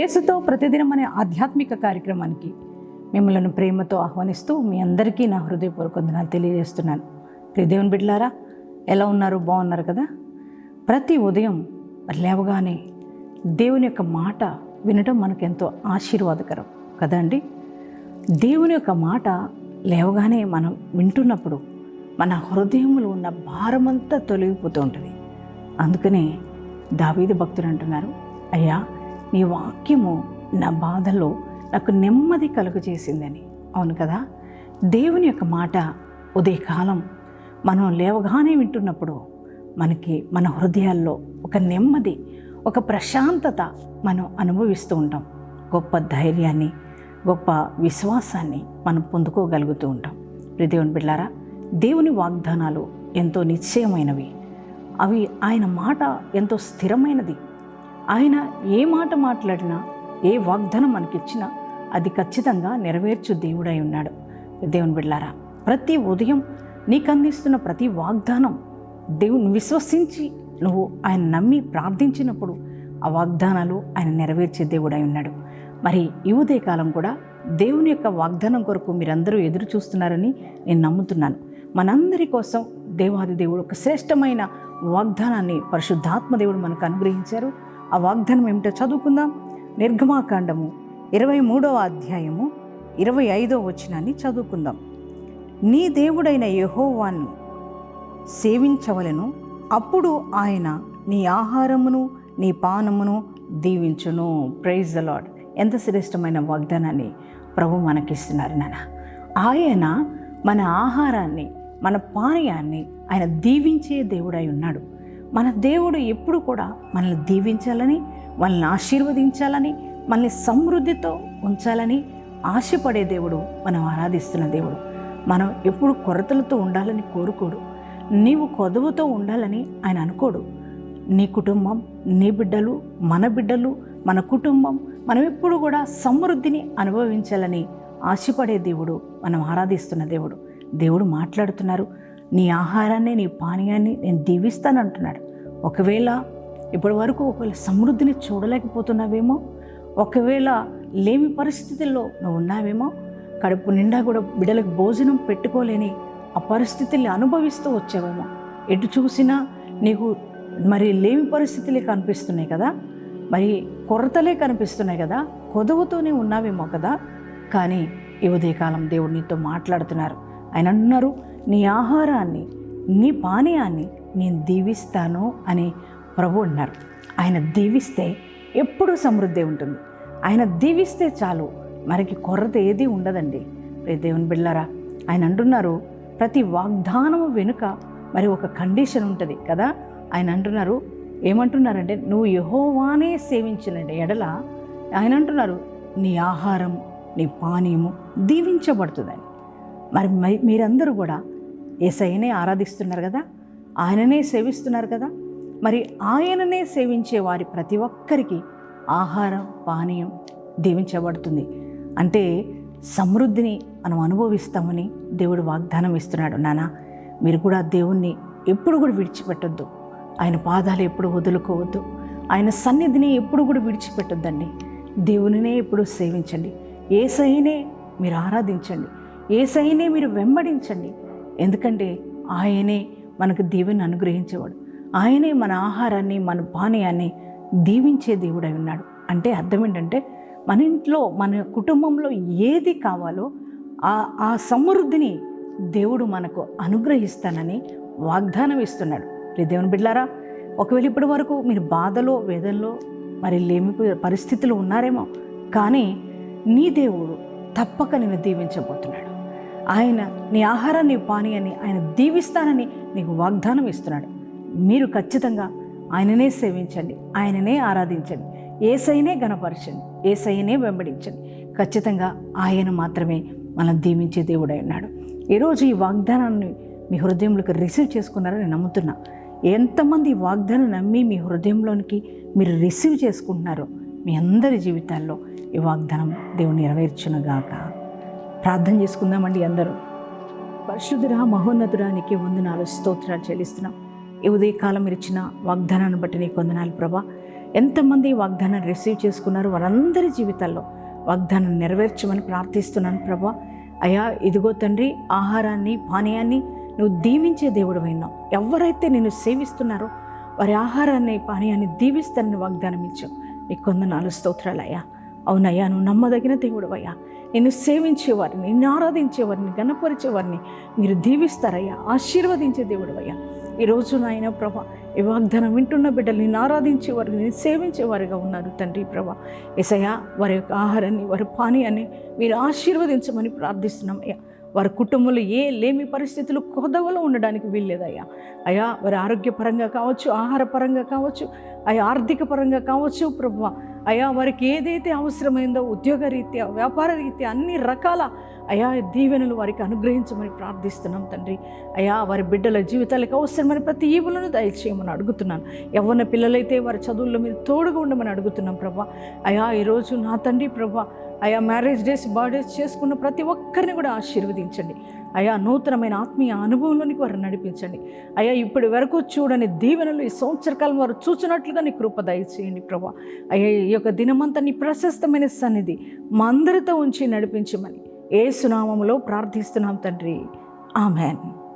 యేసుతో ప్రతిదినం అనే ఆధ్యాత్మిక కార్యక్రమానికి మిమ్మల్ని ప్రేమతో ఆహ్వానిస్తూ మీ అందరికీ నా హృదయపూర్వక వందనాలు తెలియజేస్తున్నాను. ప్రియ దేవుని బిడ్డలారా ఎలా ఉన్నారు? బాగున్నారు కదా? ప్రతి ఉదయం లేవగానే దేవుని యొక్క మాట వినడం మనకెంతో ఆశీర్వాదకరం కదా అండి? దేవుని యొక్క మాట లేవగానే మనం వింటున్నప్పుడు మన హృదయంలో ఉన్న భారమంతా తొలగిపోతూ ఉంటుంది. అందుకనే దావీది భక్తులు అంటున్నారు అయ్యా నీ వాక్యము నా బాధలో నాకు నెమ్మది కలుగు చేసిందని అవును కదా? దేవుని యొక్క మాట ఉదయకాలం మనం లేవగానే వింటున్నప్పుడు మనకి మన హృదయాల్లో ఒక నెమ్మది ఒక ప్రశాంతత మనం అనుభవిస్తూ ఉంటాం. గొప్ప ధైర్యాన్ని గొప్ప విశ్వాసాన్ని మనం పొందుకోగలుగుతూ ఉంటాం. దేవుని బిడ్డారా దేవుని వాగ్దానాలు ఎంతో నిశ్చయమైనవి. అవి ఆయన మాట ఎంతో స్థిరమైనది. ఆయన ఏ మాట మాట్లాడినా ఏ వాగ్దానం మనకిచ్చినా అది ఖచ్చితంగా నెరవేర్చు దేవుడై ఉన్నాడు. దేవుని బిడ్డారా ప్రతి ఉదయం నీకు అందిస్తున్న ప్రతి వాగ్దానం దేవుని విశ్వసించి నువ్వు ఆయన నమ్మి ప్రార్థించినప్పుడు ఆ వాగ్దానాలు ఆయన నెరవేర్చే దేవుడై ఉన్నాడు. మరి ఈ ఉదయకాలం కూడా దేవుని యొక్క వాగ్దానం కొరకు మీరందరూ ఎదురు చూస్తున్నారని నేను నమ్ముతున్నాను. మనందరి కోసం దేవాది దేవుడు ఒక శ్రేష్టమైన వాగ్దానాన్ని పరిశుద్ధాత్మ దేవుడు మనకు అనుగ్రహించారు. ఆ వాగ్దానం ఏమిటో చదువుకుందాం. నిర్గమాకాండము ఇరవై మూడవ అధ్యాయము ఇరవై ఐదవ వచనాన్ని చదువుకుందాం. నీ దేవుడైన యెహోవాను సేవించవలను. అప్పుడు ఆయన నీ ఆహారమును నీ పానమును దీవించును. ప్రైజ్ ద లాడ్ ఎంత శ్రేష్టమైన వాగ్దానాన్ని ప్రభు మనకిస్తున్నారు నాన్న. ఆయన మన ఆహారాన్ని మన పానీయాన్ని ఆయన దీవించే దేవుడై ఉన్నాడు. మన దేవుడు ఎప్పుడు కూడా మనల్ని దీవించాలని మనల్ని ఆశీర్వదించాలని మనల్ని సమృద్ధితో ఉంచాలని ఆశపడే దేవుడు మనం ఆరాధిస్తున్న దేవుడు. మనం ఎప్పుడు కొరతలతో ఉండాలని కోరుకోడు. నీవు కొదవుతో ఉండాలని ఆయన అనుకోడు. నీ కుటుంబం నీ బిడ్డలు మన బిడ్డలు మన కుటుంబం మనం ఎప్పుడు కూడా సమృద్ధిని అనుభవించాలని ఆశపడే దేవుడు మనం ఆరాధిస్తున్న దేవుడు. దేవుడు మాట్లాడుతున్నారు. నీ ఆహారాన్ని నీ పానీయాన్ని నేను దీవిస్తానంటున్నాడు. ఒకవేళ ఇప్పటి వరకు ఒకవేళ సమృద్ధిని చూడలేకపోతున్నావేమో ఒకవేళ లేమి పరిస్థితుల్లో నువ్వు ఉన్నావేమో కడుపు నిండా కూడా బిడ్డలకు భోజనం పెట్టుకోలేని ఆ పరిస్థితుల్ని అనుభవిస్తూ వచ్చావేమో ఎటు చూసినా నీకు మరి లేమి పరిస్థితులే కనిపిస్తున్నాయి కదా మరి కొరతలే కనిపిస్తున్నాయి కదా కొదవుతోనే ఉన్నావేమో కదా. కానీ ఈ ఉదయకాలం దేవుడు నీతో మాట్లాడుతున్నారు. ఆయన అన్నారు నీ ఆహారాన్ని నీ పానీయాన్ని నేను దీవిస్తాను అని ప్రభు అన్నారు. ఆయన దీవిస్తే ఎప్పుడూ సమృద్ధి ఉంటుంది. ఆయన దీవిస్తే చాలు. మనకి కొరత ఏది ఉండదండి. రే దేవుని బిళ్ళారా ఆయన అంటున్నారు ప్రతి వాగ్దానము వెనుక మరి ఒక కండిషన్ ఉంటుంది కదా? ఆయన అంటున్నారు ఏమంటున్నారంటే నువ్వు యహోవానే సేవించిన ఎడల ఆయన అంటున్నారు నీ ఆహారం నీ పానీయము దీవించబడుతుందని. మరి మీరందరూ కూడా ఏసయ్యనే ఆరాధిస్తున్నారు కదా? ఆయననే సేవిస్తున్నారు కదా? మరి ఆయననే సేవించే వారి ప్రతి ఒక్కరికి ఆహారం పానీయం దీవించబడుతుంది. అంటే సమృద్ధిని మనం అనుభవిస్తామని దేవుడు వాగ్దానం ఇస్తున్నాడు. నానా మీరు కూడా దేవుణ్ణి ఎప్పుడు కూడా విడిచిపెట్టొద్దు. ఆయన పాదాలు ఎప్పుడు వదులుకోవద్దు. ఆయన సన్నిధిని ఎప్పుడు కూడా విడిచిపెట్టొద్దండి. దేవునినే ఎప్పుడు సేవించండి. ఏసైనే మీరు ఆరాధించండి. ఏసైనే మీరు వెంబడించండి. ఎందుకంటే ఆయనే మనకు దేవుని అనుగ్రహించేవాడు. ఆయనే మన ఆహారాన్ని మన పానీయాన్ని దీవించే దేవుడై ఉన్నాడు. అంటే అర్థం ఏంటంటే మన ఇంట్లో మన కుటుంబంలో ఏది కావాలో ఆ ఆ సమృద్ధిని దేవుడు మనకు అనుగ్రహిస్తానని వాగ్దానం ఇస్తున్నాడు. దేవుని బిడ్డారా ఒకవేళ ఇప్పటి వరకు మీరు బాధలో వేదనలో మరి లేమి పరిస్థితులు ఉన్నారేమో కానీ నీ దేవుడు తప్పక నిన్ను దీవించబోతున్నాడు. ఆయన నీ ఆహారాన్ని పానీయాన్ని ఆయన దీవిస్తానని నీకు వాగ్దానం ఇస్తున్నాడు. మీరు ఖచ్చితంగా ఆయననే సేవించండి ఆయననే ఆరాధించండి ఏసైనే గణపరచండి ఏసైనే వెంబడించండి. ఖచ్చితంగా ఆయన మాత్రమే మనం దీవించే దేవుడై ఉన్నాడు. ఈరోజు ఈ వాగ్దానాన్ని మీ హృదయంలోకి రిసీవ్ చేసుకున్నారని నమ్ముతున్నా. ఎంతమంది వాగ్దానం నమ్మి మీ హృదయంలోనికి మీరు రిసీవ్ చేసుకుంటున్నారో మీ అందరి జీవితాల్లో ఈ వాగ్దానం దేవుని నెరవేర్చునుగాక ప్రార్థన చేసుకుందామండి అందరూ. పరిశుద్ధురా మహోన్నతుడానికి వందనాలు స్తోత్రాలు చెల్లిస్తున్నాం. ఈ ఉదయకాలం మీరు ఇచ్చిన వాగ్దానాన్ని బట్టి నీకు వందనాలు ప్రభా. ఎంతమంది వాగ్దానాన్ని రిసీవ్ చేసుకున్నారు వారందరి జీవితాల్లో వాగ్దానం నెరవేర్చమని ప్రార్థిస్తున్నాను ప్రభా. అయా ఇదిగో తండ్రి ఆహారాన్ని పానీయాన్ని నువ్వు దీవించే దేవుడు అయినావు ఎవరైతే నిన్ను సేవిస్తున్నారో వారి ఆహారాన్ని పానీయాన్ని దీవిస్తానని వాగ్దానం ఇచ్చావు నీకు వందనాలు స్తోత్రాలు అయ్యా. అవునయ్యా నువ్వు నమ్మదగిన దేవుడు అయ్యా. నిన్ను సేవించేవారిని నిన్ను ఆరాధించేవారిని గణపరిచేవారిని మీరు దీవిస్తారయ్యా ఆశీర్వదించే దేవుడు అయ్యా ఈరోజు నాయన ప్రభా ఈ వాగ్దానం వింటున్న బిడ్డలు నిన్ను ఆరాధించేవారు నిన్ను సేవించేవారుగా ఉన్నారు తండ్రి ప్రభా. ఎసయ్యా వారి యొక్క ఆహారాన్ని వారి పానీయాన్ని మీరు ఆశీర్వదించమని ప్రార్థిస్తున్నాం అయ్యా. వారి కుటుంబంలో ఏ లేమి పరిస్థితులు కొదవలో ఉండడానికి వీల్లేదయ్యా. అయ్యా వారి ఆరోగ్యపరంగా కావచ్చు ఆహారపరంగా కావచ్చు అయా ఆర్థిక పరంగా కావచ్చు ప్రభు అయా వారికి ఏదైతే అవసరమైందో ఉద్యోగ రీత్యా వ్యాపార రీత్యా అన్ని రకాల అయా దీవెనలు వారికి అనుగ్రహించమని ప్రార్థిస్తున్నాం తండ్రి. అయా వారి బిడ్డల జీవితాలకు అవసరమైన ప్రతి ఈవులను దయచేయమని అడుగుతున్నాను. ఎవరిన పిల్లలైతే వారి చదువుల్లో మీరు తోడుగా ఉండమని అడుగుతున్నాం ప్రభా అయా ఈరోజు నా తండ్రి ప్రభా అయా మ్యారేజ్ డేస్ బర్త్డేస్ చేసుకున్న ప్రతి ఒక్కరిని కూడా ఆశీర్వదించండి. అయా నూతనమైన ఆత్మీయ అనుభవంలోనికి వారు నడిపించండి. అయా ఇప్పటి వరకు చూడని దీవెనలు ఈ సంవత్సరకాలం వారు చూచినట్లుగా నీ కృప దయచేయండి ప్రభా. అయ్యా ఈ యొక్క దినమంతా నీ ప్రశస్తమైన సన్నిధి మా అందరితో ఉంచి నడిపించమని ఏ సునామంలో ప్రార్థిస్తున్నాం తండ్రి. ఆమెన్.